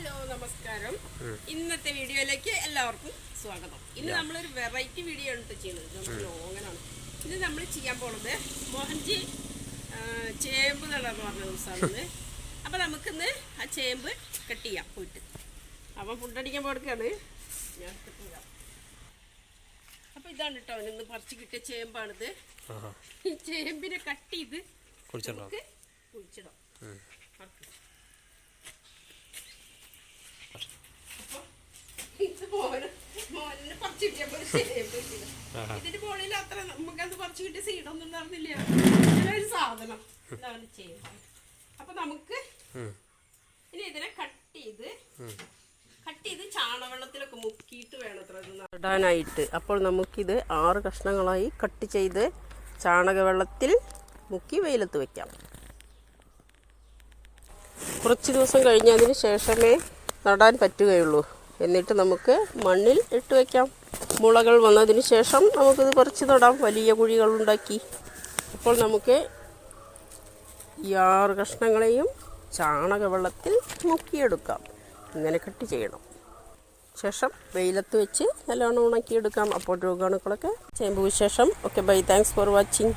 Hello നമസ്കാരം. ഇന്നത്തെ വീഡിയോയിലേക്ക് എല്ലാവർക്കും സ്വാഗതം. ഇന്ന് നമ്മളൊരു വെറൈറ്റി വീഡിയോ ആണ് ചെയ്യുന്നത്. നമ്മൾ ലോങ്ങനാണ് ഇന്ന് നമ്മൾ ചെയ്യാൻ പോണത് മോഹൻജി ചേമ്പ് നടാന്ന് പറഞ്ഞ ദിവസമാണ് അപ്പൊ നമുക്കിന്ന് ആ ചേമ്പ് കട്ട് ചെയ്യാം പോയിട്ട്. അപ്പൊ ഫുഡടിക്കാൻ പോടുക്കാണ് ഞാൻ കട്ട് ചെയ്യാം. അപ്പൊ ഇതാണ് കേട്ടോ ഇന്ന് പറിച്ച് കിട്ടിയ ചേമ്പാണിത്. ചേമ്പിനെ കട്ട് ചെയ്ത് കുഴിച്ചിടാം. ഇതിന്റെ മുകളിൽ അത്ര നമുക്കത് പറിച്ച് കിട്ടിയ സീഡൊന്നും ഉണ്ടായിരുന്നില്ല. ഇങ്ങനെ ഒരു സാധനം. ഇതാണ് ചേമ്പ് അപ്പൊ നമുക്ക് ഇനി ഇതിനെ കട്ട് ചെയ്ത് കട്ട് ചെയ്ത് ചാണവെള്ളത്തിലൊക്കെ മുക്കിയിട്ട് വേണം അത്ര ഇത് നടാനായിട്ട്. അപ്പോൾ നമുക്കിത് ആറ് കഷ്ണങ്ങളായി കട്ട് ചെയ്ത് ചാണകവെള്ളത്തിൽ മുക്കി വെയിലത്ത് വെക്കാം. കുറച്ച് ദിവസം കഴിഞ്ഞതിന് ശേഷമേ നടാൻ പറ്റുകയുള്ളൂ. എന്നിട്ട് നമുക്ക് മണ്ണിൽ ഇട്ട് വയ്ക്കാം മുളകൾ വന്നതിന് ശേഷം നമുക്കിത് കുറച്ച് നടാം വലിയ കുഴികൾ ഉണ്ടാക്കി. അപ്പോൾ നമുക്ക് ഈ ആറ് കഷ്ണങ്ങളെയും ചാണകവെള്ളത്തിൽ മുക്കിയെടുക്കാം. ഇങ്ങനെ കട്ട് ചെയ്യണം. ശേഷം വെയിലത്ത് വെച്ച് നല്ലോണം ഉണക്കിയെടുക്കാം. അപ്പോൾ രോഗാണുക്കളൊക്കെ ചേമ്പ് വിശേഷം. Okay bye thanks for watching